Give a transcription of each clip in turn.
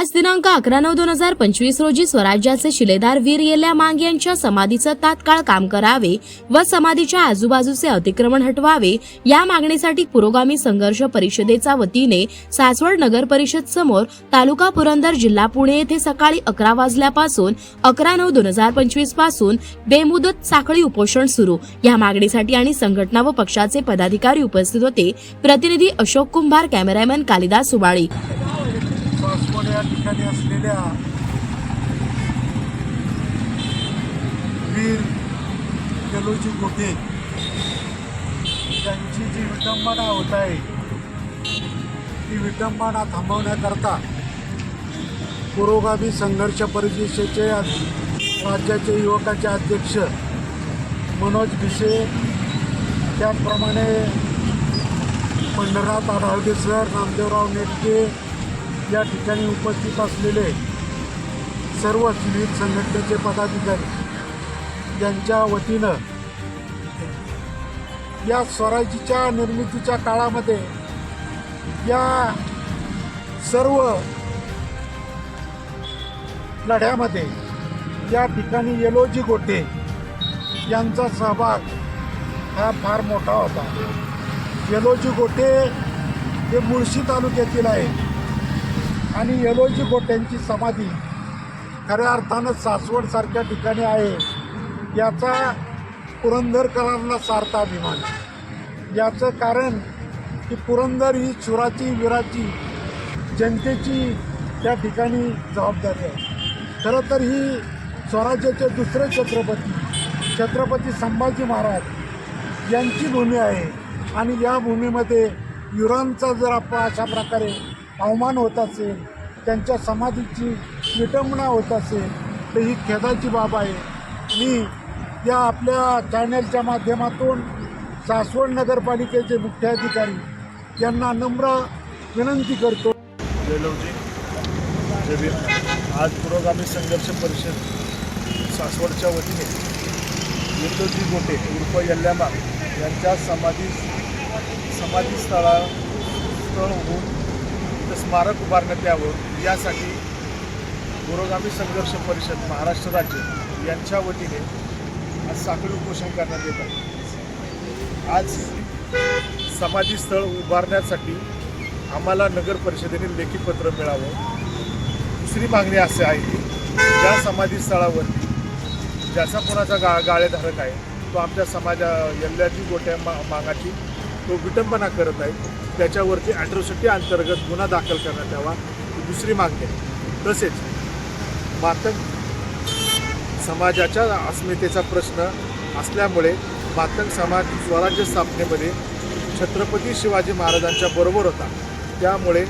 आज दिनांक अकरा नऊ दोन हजार पंचवीस रोजी स्वराज्याचे शिलेदार वीर येल्या मांग यांच्या समाधीचं तात्काळ काम करावे व समाधीच्या आजूबाजूचे अतिक्रमण हटवावे या मागणीसाठी पुरोगामी संघर्ष परिषदेचा वतीने सासवड नगर परिषद समोर तालुका पुरंदर जिल्हा पुणे येथे सकाळी अकरा वाजल्यापासून अकरा नऊ दोन हजार पंचवीसपासून बेमुदत साखळी उपोषण सुरू. या मागणीसाठी आणि संघटना व पक्षाचे पदाधिकारी उपस्थित होते. प्रतिनिधी अशोक कुंभार कॅमेरामॅन कालिदास सुबाळी. या ठिकाणी असलेल्या वीर गेलोजी गोटे त्यांची जी विटंबना होत आहे ती विटंबना थांबवण्याकरता पुरोगामी संघर्ष परिषदेचे राज्याचे युवकाचे अध्यक्ष मनोज भिसे त्याचप्रमाणे पंढरनाथ आढावडे सर नामदेवराव नेटके या ठिकाणी उपस्थित असलेले सर्व विविध संघटनेचे पदाधिकारी यांच्या वतीनं या स्वराज्याच्या निर्मितीच्या काळामध्ये या सर्व लढ्यामध्ये या ठिकाणी येलोजी गोटे यांचा सहभाग हा फार मोठा होता. येलोजी गोटे हे मुळशी तालुक्यातील आहे आणि येलोजी गोट्यांची समाधी खऱ्या अर्थानं सासवडसारख्या ठिकाणी आहे. याचा पुरंदरकरांना सार्थ अभिमान. याचं कारण की पुरंदर ही चुराची विराची जनतेची त्या ठिकाणी जबाबदारी आहे. खरं तर ही स्वराज्याचे दुसरे छत्रपती छत्रपती संभाजी महाराज यांची भूमी आहे. आणि या भूमीमध्ये युरांचा जर आपण अशा प्रकारे अवमान होत असेल त्यांच्या समाधीची विटंबना होत असेल तर ही खेदाची बाब आहे. मी या आपल्या चॅनलच्या माध्यमातून सासवड नगरपालिकेचे मुख्याधिकारी यांना नम्र विनंती करतो. जयलवजी जबीर आज पुरोगामी संघर्ष परिषद सासवडच्या वतीने विंदोजी गोटे उर्फ यल्ल्यामा यांच्या समाधी समाधी स्थळा स्थळ होऊन स्मारक उभारण्यात यावं यासाठी पुरोगामी संघर्ष परिषद महाराष्ट्र राज्य यांच्या वतीने आज साखळी उपोषण करण्यात येत आहे. आज समाधी स्थळ उभारण्यासाठी आम्हाला नगर परिषदेने लेखी पत्र मिळावं. दुसरी मागणी असे आहे की ज्या समाधी स्थळावरती ज्याचा कोणाचा गा गाळेधारक आहे तो आमच्या समाजा यल्ल्याची गोट्या मा मागाची तो विटंबना करत आहे. त्याच्यावरती ॲट्रॉसिटी अंतर्गत गुन्हा दाखल करण्यात यावा ही दुसरी मागणी आहे. तसेच मातंग समाजाच्या अस्मितेचा प्रश्न असल्यामुळे मातंग समाज स्वराज्य स्थापनेमध्ये छत्रपती शिवाजी महाराजांच्या बरोबर होता. त्यामुळे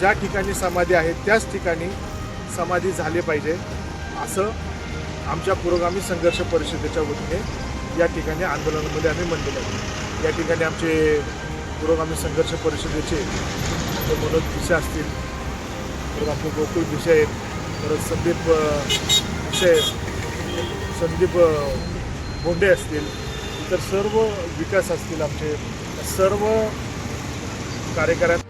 ज्या ठिकाणी समाधी आहे त्याच ठिकाणी समाधी झाली पाहिजे असं आमच्या पुरोगामी संघर्ष परिषदेच्या वतीने या ठिकाणी आंदोलनामध्ये आम्ही म्हणलेलं आहे. या ठिकाणी आमचे पुरोगामी संघर्ष परिषदेचे मनोज भिसे असतील परत आपले गोकुळ भिसे आहेत परत संदीप विषय भिसे संदीप बोंडे असतील इतर सर्व विकास असतील आमचे सर्व कार्यकर्त्या